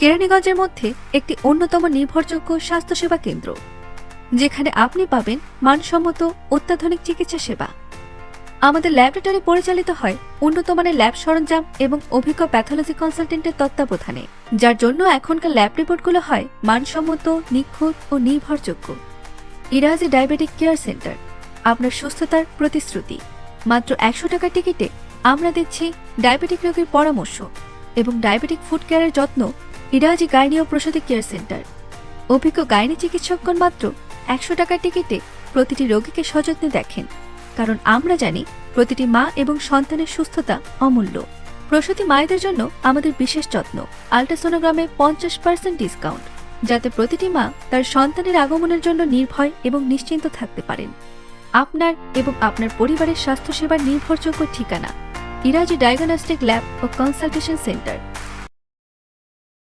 কেরানীগঞ্জের মধ্যে একটি অন্যতম নির্ভরযোগ্য স্বাস্থ্যসেবা কেন্দ্র, যেখানে আপনি পাবেন মানসম্মত অত্যাধুনিক চিকিৎসা সেবা। আমাদের ল্যাবরেটরি পরিচালিত হয় উন্নত মানের ল্যাব সরঞ্জাম এবং অভিজ্ঞ প্যাথোলজি কনসালটেন্টের তত্ত্বাবধানে, যার জন্য এখনকার ল্যাব রিপোর্টগুলো হয় মানসম্মত, নিখুঁত ও নির্ভরযোগ্য। ইরাজি ডায়াবেটিক কেয়ার সেন্টার, আপনার সুস্থতার প্রতিশ্রুতি। মাত্র একশো টাকার টিকিটে আমরা দিচ্ছি ডায়াবেটিক রোগীর পরামর্শ এবং ডায়াবেটিক ফুড কেয়ারের যত্ন ইরাজি গাইনি ও প্রসূতি কেয়ার সেন্টার অভিজ্ঞ গাইনি চিকিৎসকগণ মাত্র একশো টাকার টিকিটে প্রতিটি রোগীকে সযত্নে দেখেন। কারণ আমরা জানি প্রতিটি মা এবং সন্তানের সুস্থতা অমূল্য। প্রসূতি মায়েদের জন্য আমাদের বিশেষ যত্ন। আল্ট্রাসোনোগ্রামে পঞ্চাশ পার্সেন্ট ডিসকাউন্ট যাতে প্রতিটি মা তার সন্তানের আগমনের জন্য নির্ভয় এবং নিশ্চিন্ত থাকতে পারেন। আপনার এবং আপনার পরিবারের স্বাস্থ্যসেবার নির্ভরযোগ্য ঠিকানা। ইরাজি ডায়াগনস্টিক ল্যাব ও কনসালটেশন সেন্টার